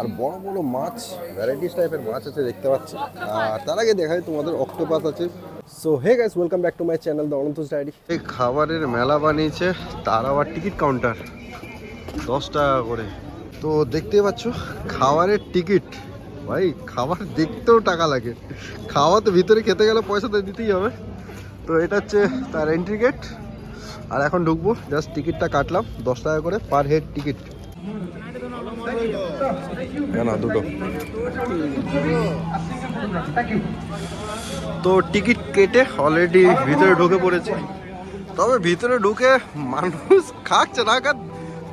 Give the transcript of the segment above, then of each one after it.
আর বড় বড় মাছ ভ্যারাইটিস টাইপের মাছ আছে, দেখতে পাচ্ছি। আর তার আগে দেখাই তোমাদের অক্টোপাস আছে। So hey guys welcome back to my channel the Ananta's diary এই খাবারের মেলা বানিয়েছে তার আবার টিকিট কাউন্টার দশ টাকা করে। তো দেখতেই পাচ্ছ, খাবারের টিকিট ভাই, খাবার দেখতেও টাকা লাগে। খাওয়া তো ভিতরে খেতে গেলে পয়সা তো দিতেই হবে। তো এটা হচ্ছে তার এন্ট্রি গেট আর এখন ঢুকবো জাস্ট টিকিটটা কাটলাম, দশ টাকা করে পার হেড টিকিট না দুটো। তো টিকিট কেটে অলরেডি ভিতরে ঢুকে পড়েছে। তবে ভিতরে ঢুকে মানুষ খাচ্ছে না খাক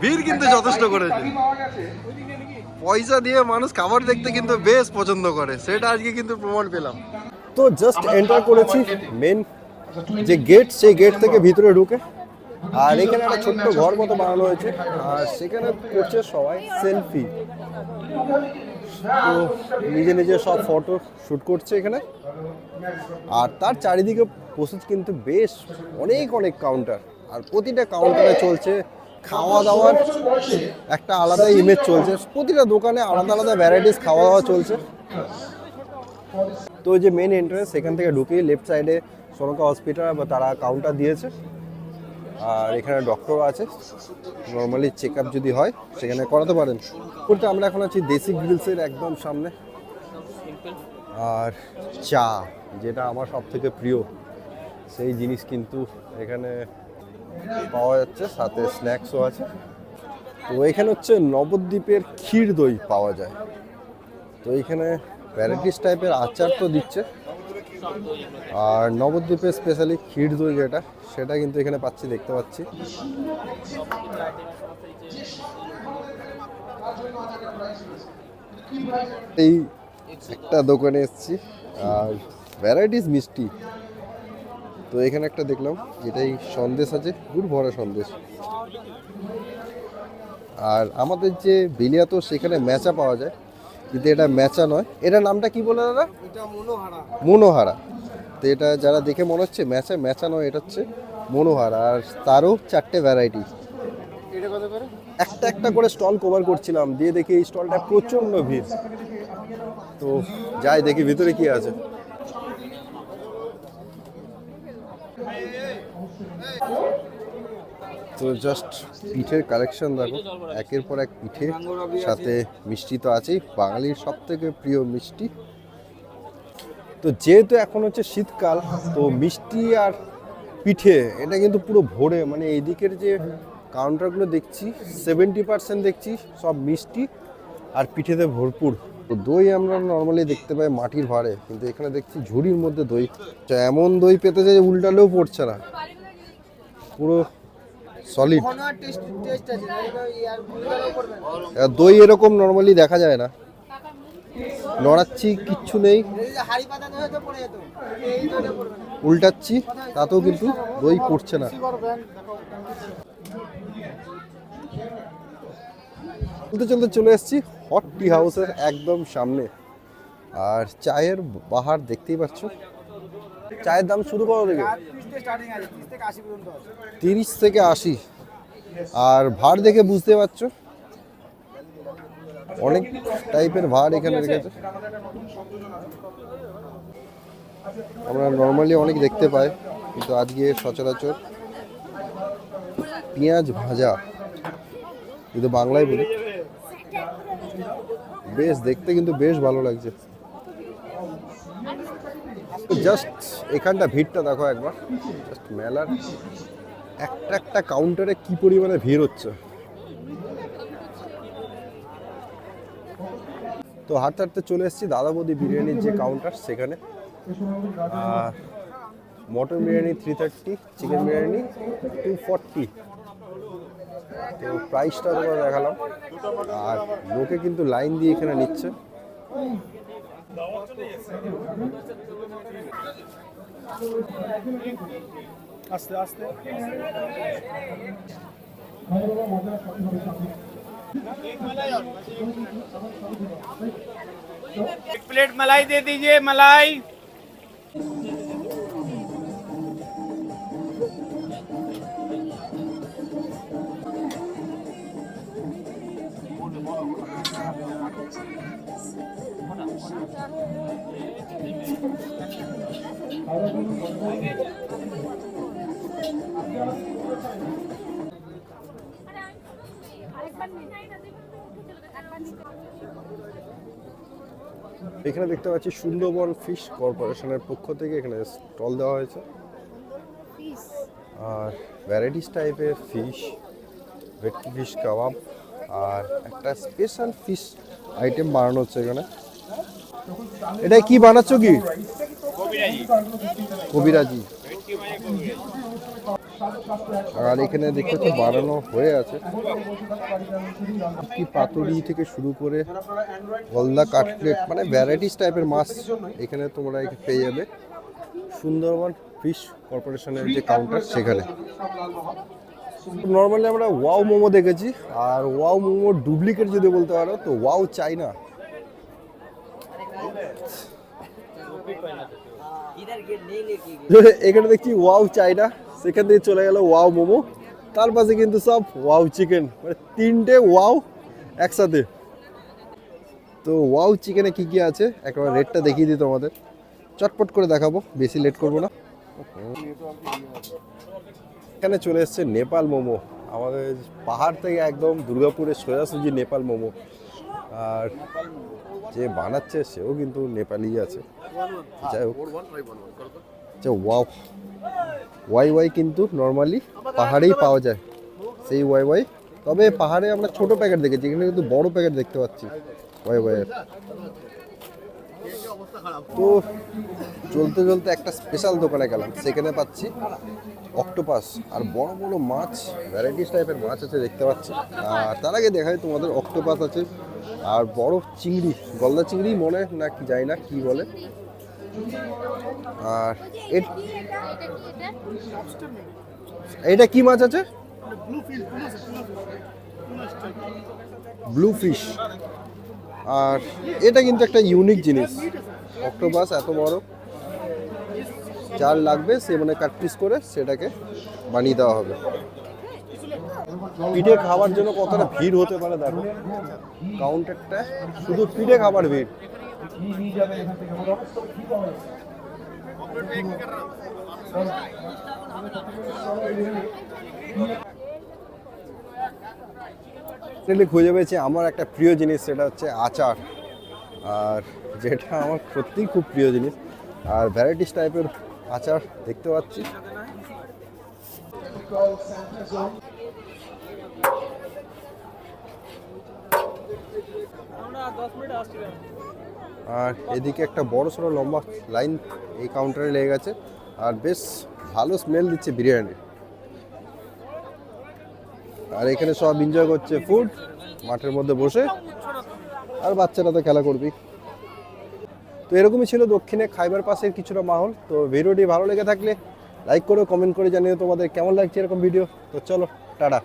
ভিড় কিন্তু যথেষ্ট করেছে। পয়সা দিয়ে মানুষ খাবার দেখতে কিন্তু বেশ পছন্দ করে, সেটা আজকে কিন্তু প্রমাণ পেলাম। তো জাস্ট এন্টার করেছি মেন যে গেট সেই গেট থেকে ভিতরে ঢুকে আর এখানে একটা ছোট্ট ঘর মতো বানানো হয়েছে। আর সেখানে করছে সবাই সেলফি। তো নিজে নিজে সব ফটো শ্যুট করছে এখানে। আর তার চারিদিকে প্রস্তুত কিন্তু বেশ অনেক অনেক কাউন্টার আর প্রতিটা কাউন্টারে চলছে খাওয়া দাওয়ার একটা আলাদা ইমেজ চলছে। প্রতিটা দোকানে আলাদা আলাদা ভ্যারাইটিস খাওয়া দাওয়া চলছে। তো যে মেন এন্ট্রেন্স সেখান থেকে ঢুকেই লেফট সাইডে সোনকা হসপিটাল বা তারা কাউন্টার দিয়েছে। আর এখানে ডক্টর আছে। নর্মালি চেক আপ যদি হয়, সেখানে করাতে পারেন। বলতে আমরা এখন আছি দেশি গ্রিলসের একদম সামনে। আর চা, যেটা আমার সব থেকে প্রিয়, সেই জিনিস কিন্তু এখানে পাওয়া যাচ্ছে, সাথে স্ন্যাক্সও আছে। তো এখানে হচ্ছে নবদ্বীপের ক্ষীর দই পাওয়া যায়। তো এখানে ভ্যারাইটিস টাইপের আচার তো দিচ্ছে। আর নবদ্বীপের স্পেশালি ক্ষীর দই যেটা সেটা কিন্তু এখানে পাচ্ছি দেখতে পাচ্ছি। এই একটা দোকানে এসেছি আর ভ্যারাইটিস মিষ্টি। তো এখানে একটা দেখলাম যেটাই সন্দেশ আছে গুড় ভরা সন্দেশ। আর আমাদের যে বিলিয়াতো সেখানে ম্যাচা পাওয়া যায় কিন্তু এটা ম্যাচা নয়। এটা নামটা কি বলে দাদা? এটা মনোহারা। মনোহারা। তো এটা যারা দেখে মনে হচ্ছে ম্যাচা ম্যাচানো এটা হচ্ছে মনোহার। আর তারও চারটে ভ্যারাইটি একটা একটা করে স্টল কভার করছিলাম দিয়ে দেখি এই স্টলটা প্রচণ্ড ভিড়। তো যাই দেখি ভিতরে কি আছে। তো জাস্ট পিঠের কালেকশন দেখো একের পর এক পিঠে সাথে মিষ্টি তো আছেই। বাঙালির সব থেকে প্রিয় মিষ্টি তো যেহেতু এখন হচ্ছে শীতকাল তো মিষ্টি আর পিঠে এটা কিন্তু পুরো ভরে মানে এইদিকের যে কাউন্টারগুলো দেখছি সেভেন্টি পার্সেন্ট দেখছি সব মিষ্টি আর পিঠেতে ভরপুর। তো দই আমরা নর্মালি দেখতে পাই মাটির ভাড়ে কিন্তু এখানে দেখছি ঝুড়ির মধ্যে দই। তো এমন দই পেতে যায় যে উল্টালেও পড়ছে না। পুরো সলিড না। দই এরকম নর্মালি দেখা যায় না। নড়াচ্ছি কিচ্ছু নেই। উল্টাচ্ছি, তাতেও কিন্তু দই পড়ছে না। চলতে চলতে চলে এসেছি হট টি হাউসের একদম সামনে। আর চায়ের বাহার দেখতেই পাচ্ছ। চায়ের দাম শুরু করো দেখে আর পিসতে স্টার্টিং আছে 30 থেকে 80 পর্যন্ত আছে তিরিশ থেকে আশি। আর ভাড় দেখে বুঝতে পারছ। অনেক টাইপের ভার এখানে রেখেছে আমরা নর্মালি অনেক দেখতে পাই, কিন্তু আজকে সচরাচর পেঁয়াজ ভাজা কিন্তু বাংলায় বলি, বেশ দেখতে কিন্তু বেশ ভালো লাগছে। জাস্ট এখানটা ভিড়টা দেখো একবার জাস্ট মেলার একটা একটা কাউন্টারে কি পরিমাণে ভিড় হচ্ছে। তো হাঁটতে হাঁটতে চলে এসেছি দাদা বৌদি বিরিয়ানির যে কাউন্টার সেখানে। Mutton biryani three thirty chicken biryani two forty তো প্রাইসটা তোমার দেখালাম। আর লোকে কিন্তু লাইন দিয়ে এখানে নিচ্ছে। আস্তে আস্তে। एक प्लेट मलाई दे दीजिए मलाई Thank you. এখানে দেখতে পাচ্ছি সুন্দরবন ফিশ কর্পোরেশনের পক্ষ থেকে এখানে স্টল দেওয়া হয়েছে। আর ভ্যারাইটিস টাইপের ফিশ ভেটকি ফিশ, কাবাব, আর একটা স্পেশাল ফিশ আইটেম বানানো হচ্ছে এখানে। এটা কি বানাচ্ছ কি? কবিরাজি। আর এখানে দেখতে তো বাড়ানো হয়ে আছে। কি পাতুরি থেকে শুরু করে গলদা কাটলেট মানে ভ্যারাইটিস টাইপের মাছ এখানে তোমরা পেয়ে যাবে। সুন্দরবন ফিশ কর্পোরেশনের যে কাউন্টার সেখানে। নর্মালি আমরা ওয়াও মোমো দেখেছি, আর ওয়াও মোমো ডুপ্লিকেট যদি বলতে পারো, তো ওয়াও চাই না এখানে দেখছি ওয়াও চাইনা। সেখান থেকে চলে গেল ওয়াও মোমো। তার পাশে কিন্তু সব ওয়াও চিকেন। মানে তিনটে ওয়াও একসাথে। তো ওয়াও চিকেনে কি কি আছে? একবার রেটটা দেখিয়ে দিই তোমাদের। চটপট করে দেখাবো, বেশি লেট করব না। এখানে চলে এসছে নেপাল মোমো। আমাদের পাহাড় থেকে একদম দুর্গাপুরের সোজাসুজি নেপাল মোমো। আর যে বানাচ্ছে সেও কিন্তু নেপালি আছে। যাই হোক। আচ্ছা ওয়াও ওয়াই ওয়াই কিন্তু নর্মালি পাহাড়েই পাওয়া যায়। সেই ওয়াই ওয়াই তবে পাহাড়ে আমরা ছোট প্যাকেট দেখেছি, এখানে কিন্তু বড় প্যাকেট দেখতে পাচ্ছি ওয়াই ওয়াইয়ের তো চলতে চলতে একটা স্পেশাল দোকানে গেলাম, সেখানে পাচ্ছি অক্টোপাস আর বড় বড় মাছ ভ্যারাইটিস টাইপের মাছ আছে, দেখতে পাচ্ছি। আর তার আগে দেখায় তোমাদের অক্টোপাস আছে, আর বড় চিংড়ি, গলদা চিংড়ি মনে না, কি জানি না কি বলে। আর এটা কি মাছ আছে? ব্লু ফিশ আর এটা কিন্তু একটা ইউনিক জিনিস। অক্টোপাস এত বড়। যার লাগবে সে মানে কাট পিস করে সেটাকে বানিয়ে দেওয়া হবে। পিঠে খাওয়ার জন্য কতটা ভিড় হতে পারে দেখো। কাউন্টারটা শুধু পিঠে খাবার ভিড়। খুঁজে পেয়েছি আমার একটা প্রিয় জিনিস, সেটা হচ্ছে আচার। আর যেটা আমার সত্যিই খুব প্রিয় জিনিস। আর ভ্যারাইটিস টাইপের আচার দেখতে পাচ্ছি। আর এদিকে একটা বড় সড়ো লম্বা লাইন এই কাউন্টারে লেগে গেছে। আর বেশ ভালো স্মেল দিচ্ছে বিরিয়ানি। আর এখানে সব এনজয় করছে ফুড মাঠের মধ্যে বসে। আর বাচ্চারা তো খেলা করবি তো এরকমই ছিল দক্ষিণে খাইবার পাশের কিছুটা মাহল। তো ভিডিওটি ভালো লেগে থাকলে লাইক করো কমেন্ট করে জানিও তোমাদের কেমন লাগছে এরকম ভিডিও তো চলো, টাটা।